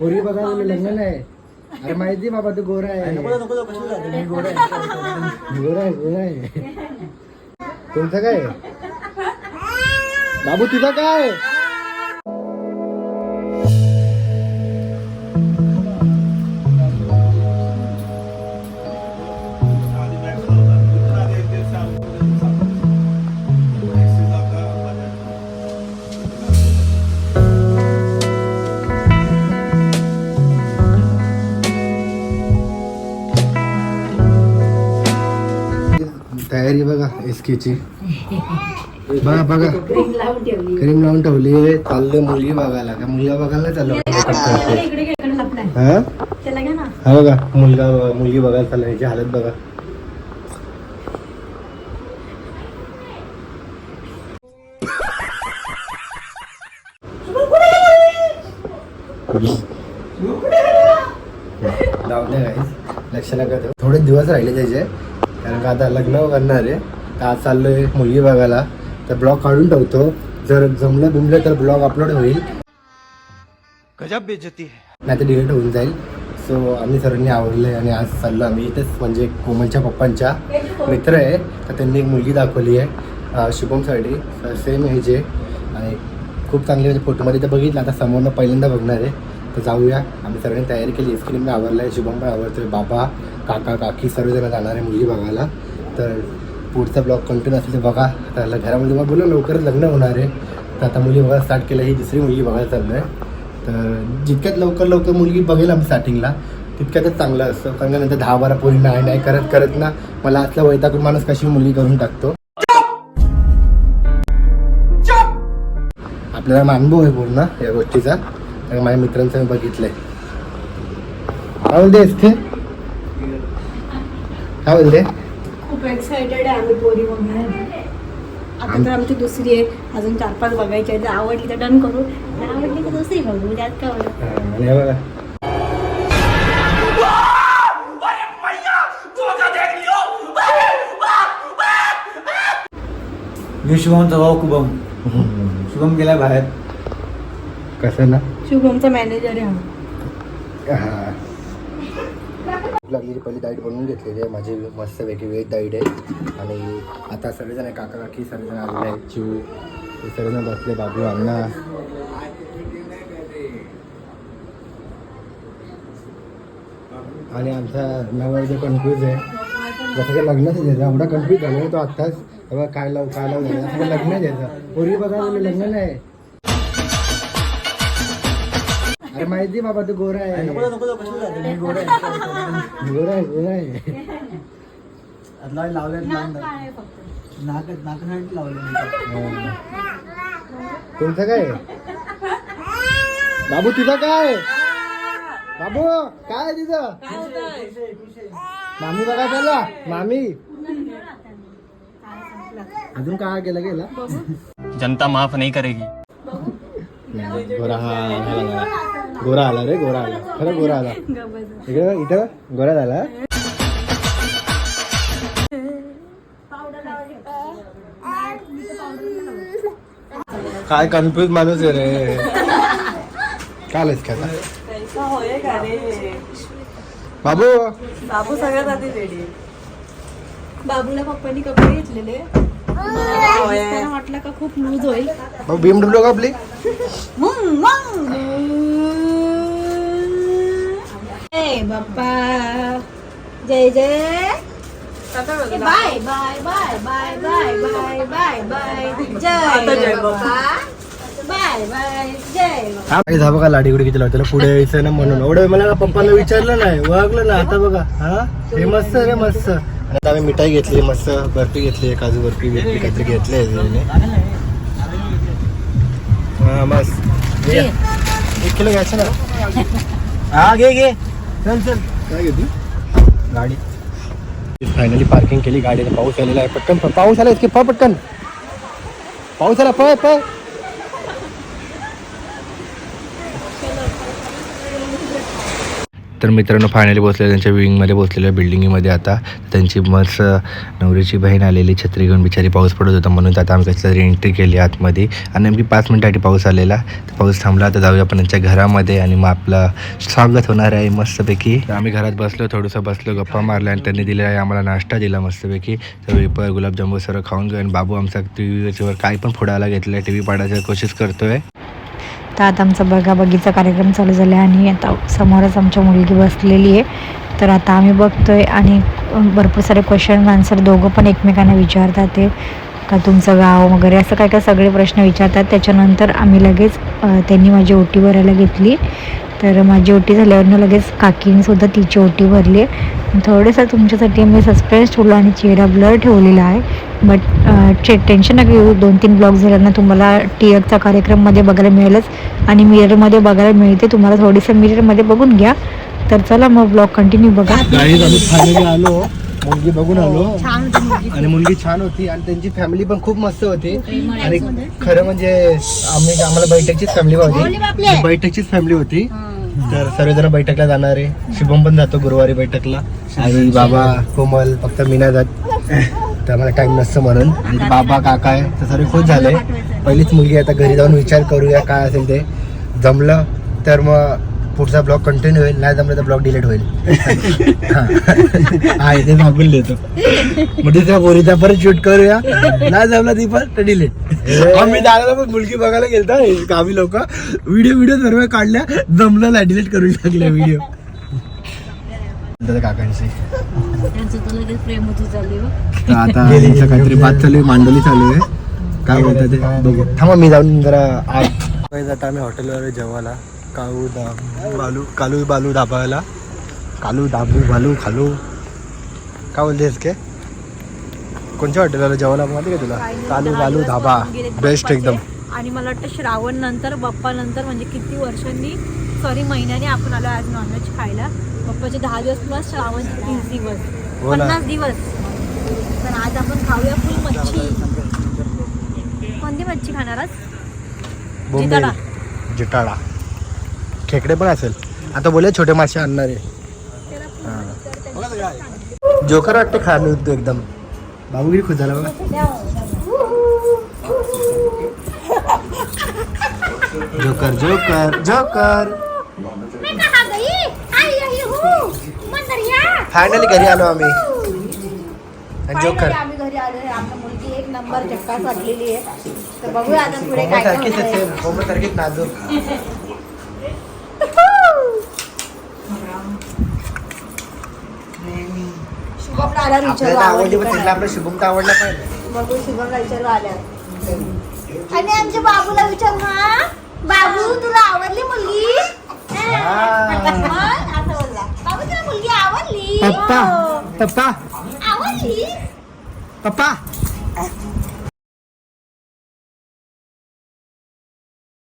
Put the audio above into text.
पोरी बघा मी लग्न आहे अरे माहिती बाबा तू गोरा आहे. गोरा आहे गोरा आहे. तुमचं काय? बाबू तुझं काय? तयारी बघा एसकेची बघा बघा. क्रीम लावून ठेवली चाललं मुलगी बघायला. का मुलगा बघायला चाललं हा हा? बघा मुलगा मुलगी बघायला चालला याची हालत बघा. जाऊ द्या. लक्ष नका देऊ. थोडे दिवस राहिले त्याचे. का आता लग्न करणार आहे. तर आज चाललोय मुलगी बघायला. तर ब्लॉग काढून ठेवतो. जर जमलं बिमलं तर ब्लॉग अपलोड होईल. गजब बेइज्जती है। नाही तर डिलीट होऊन जाईल. सो आम्ही सर्वांनी आवडले आणि आज चाललो आम्ही इथेच म्हणजे कोमलच्या पप्पांच्या मित्र आहे. तर त्यांनी एक मुलगी दाखवली आहे शुभमसाठी सेम एज आहे. आणि खूप चांगली म्हणजे फोटोमध्ये तर बघितलं. आता समोरनं पहिल्यांदा बघणार आहे. तर जाऊया. आम्ही सर्वांनी तयारी केली. स्क्रीन मी आवडला आहे शुभम पण आवडतोय बाबा काका काकी सर्वजण जाणार आहे मुलगी बघायला. तर पुढचा ब्लॉग कंटिन्यू असेल तर बघा. आता घरामध्ये तुम्हाला बोललो लवकरच लग्न होणार आहे. तर आता मुली बघायला स्टार्ट केलं. ही दुसरी मुलगी बघायला चाललो आहे तर जितक्यात लवकर लवकर मुलगी बघेल आम्ही स्टार्टिंगला तितक्यातच चांगलं असतं. कारण का नंतर दहा बारा पोरी नाही नाही करत करत ना. मला असला वैतागून माणूस कशी मुलगी करून टाकतो? आपल्याला अनुभव आहे पूर्ण या गोष्टीचा. कारण माझ्या मित्रांचं मी बघितलंय. काय बोलते इसके काय बोलते खूप एक्साइटेड आहे आम्ही पोरी बघणार आता तर आमची दुसरी आहे. अजून चार पाच बघायची आहे जर आवडली तर डन करू. नाही आवडली तर दुसरी बघू. त्यात काय हा, हे बघा. मी शुभमचा भाऊ कुभम शुभम गेला बाहेर. कसं ना? शुभमचा मॅनेजर आहे हा. लागलेली पहिली डाईट बनवून घेतलेली आहे. माझी मस्त वेगळी वेज डाईट आहे. आणि आता सगळेजण आहे काका काकी सगळेजण आलेले आहेत. चिव हे सगळेजण बसले बाबू अण्णा. आणि आमचा नवा जो कन्फ्यूज आहे. जसं काही लग्नच द्यायचं एवढा कन्फ्यूज झाला. तो आत्ताच तेव्हा काय लावू काय लावू? झालं लग्न द्यायचा पूर्वी बघा लग्न नाही. अरे माहिती बाबा तू गोरा आहे. गोरा आहे. गोरा आहे. लावले काय आहे फक्त? नाक नाकासाठी लावले. तुमचं काय? बाबू तुझं काय? बाबू काय आहे तिचं मामी बघा त्याला मामी. अजून काय केलं गेला? जनता माफ नहीं करेगी. गोरा हा. गोरा आला रे गोरा आला. खरं गोरा आला. इकडे इथं गोरा झाला. काय कन्फ्युज माणूस आहे रे. काय आलंस का? बाबू? बाबू सगळ्यात आधी रेडी बाबूला पप्पांनी कपडे घेतलेले. वाटलं का खूप लूज होईल. बाबू बीएमडब्ल्यू का आपली मग मग. ए बाप्पा. जय जय. Bye bye bye bye bye bye bye bye. जय बाप्पा. बाय बाय जय. हा बघा किती लावते पुढे यायचं ना म्हणून. एवढं मला पप्पाला विचारलं नाही. ओळखलं ना. आता बघा. हा? हे मस्त रे मस्त. आणि आता आम्ही मिठाई घेतली मस्त बर्फी घेतली काजू बर्फी बिर्फी काहीतरी घेतली हा मस्त. ये. एक किलो घ्यायचं ना. हा घे घे. चल चल. काय घेतली? गाडी. फायनली पार्किंग केली गाडीला पाऊस आलेला आहे. पटकन पाऊस आला की पळ पटकन. पाऊस आला पळ पळ. तर मित्रांनो फायनली बसले त्यांच्या विंगमध्ये बसलेल्या बिल्डिंगमध्ये आता त्यांची मस्त नवरीची बहीण आलेली छत्री घेऊन बिचारी पाऊस पडत होता म्हणून आता आम्ही कसं एंट्री केली आतमध्ये. आणि नेमकी पाच मिनिटासाठी पाऊस आलेला. तर पाऊस थांबला तर जाऊया आपण त्यांच्या घरामध्ये आणि मग आपलं स्वागत होणार आहे मस्तपैकी. आम्ही घरात बसलो थोडंसं बसलो गप्पा मारल्या आणि त्यांनी दिलेला आहे आम्हाला नाश्ता दिला मस्तपैकी. तर वेपर गुलाबजामुन सर्व खाऊन घेऊ आणि बाबू आमचा टी व्हीवर काही पण फोडायला घेतला टी व्ही पाडायची कोशिश करतोय. तर आता आमचा बघाबघीचा कार्यक्रम चालू झाला आहे आणि आता समोरच आमच्या मुलगी बसलेली आहे. तर आता आम्ही बघतोय आणि भरपूर सारे क्वेश्चन आन्सर दोघं पण एकमेकांना विचारतात ते. का तुमचं गाव वगैरे असं काय काय सगळे प्रश्न विचारतात. त्याच्यानंतर आम्ही लगेच त्यांनी माझी ओटी भरायला घेतली. तर माझी ओटी झाल्यावरनं लगेच काकींसुद्धा तिची ओटी भरली आहे. थोडंसं तुमच्यासाठी मी सस्पेन्स ठेवलं आणि चेहरा ब्लर ठेवलेला आहे. बट टेन्शन नका घेऊ. दोन तीन ब्लॉग झाल्यानं तुम्हाला टीएकचा कार्यक्रममध्ये बघायला मिळेलच. आणि मिररमध्ये बघायला मिळते. तुम्हाला थोडीसं मिररमध्ये बघून घ्या. तर चला मग ब्लॉग कंटिन्यू बघा. आलो. मुलगी बघून आलो. छान होती मुलगी. आणि मुलगी छान होती आणि त्यांची फॅमिली पण खूप मस्त होती. आणि खरं म्हणजे आम्ही आम्हाला बैठकचीच फॅमिली होती. बैठकचीच फॅमिली होती. तर सर्वजण बैठकला जाणार आहे. शुभम पण जातो गुरुवारी बैठकला. आणि बाबा कोमल फक्त मी नाही जात. तर आम्हाला टाइम नसतं म्हणून. आणि ते बाबा काका आहे. तर सर्व खुश झाले. पहिलीच मुलगी आहे, आता घरी जाऊन विचार करूया काय असेल ते. जमलं तर मग पुढचा ब्लॉग कंटिन्यू होईल नाही जमलं तर ब्लॉग डिलीट होईल. हा हा, ते मागून देतो. दुसऱ्या पोरीचा परत शूट करूया. नाही जमला ती पण डिलीट आम्ही दादाला पण मुलगी बघायला गेलता गावी लोक. व्हिडिओ व्हिडिओ सर्व काढल्या जमलं नाही डिलीट करून टाकल्या व्हिडिओ काकांशी. आता काहीतरी बात चालू आहे मांडोली चालू आहे. काय बोलतात ते? बघू. थांबा मी जाऊन जरा आज आता आम्ही हॉटेलवर जेवायला. कालू दा बालू कालू बालू धाबायला कालू दाबू बालू खालू. काय बोलतेस के? कोणत्या हॉटेलला जेवायला माहिती का तुला? कालू बालू धाबा बेस्ट एकदम. आणि मला वाटतं श्रावण नंतर बाप्पा नंतर म्हणजे किती वर्षांनी सॉरी महिन्याने आपण आलो आज नॉनव्हेज खायला. बाप्पाचे दहा दिवस प्लस श्रावण तीस दिवस. हो ना. पन्नास दिवस. तर आज आपण खाऊया फुल मच्छी. कोणती मच्छी खाणार आज? बोंबील. जिताडा. जिटाडा खेकडे पण असेल. आता बोले छोटे मासे आणणार आहे. जोकर वाटते खाणं तू एकदम. बाबूगिरी खुश झाला बघा. Joker joker joker. फायनली घरी आलो आम्ही. जोकर. नंबर झक्कास वाटलेली आहे. तर बघूया आता पुढे काय सारखीच नाजूक. शुभमला आल्यावर विचारू आपल्याला आवडली आवडली पण का तिला नाही. आपलं शुभम तर आवडला पाहिजे बघू शुभमला विचारू आल्यावर आणि आमच्या बाबूला विचारू हा बाबू तुला आवडली मुलगी? मग असं बोलला. बाबू तुला मुलगी आवडली? पप्पा हो. पप्पा. आवडली? पप्पा.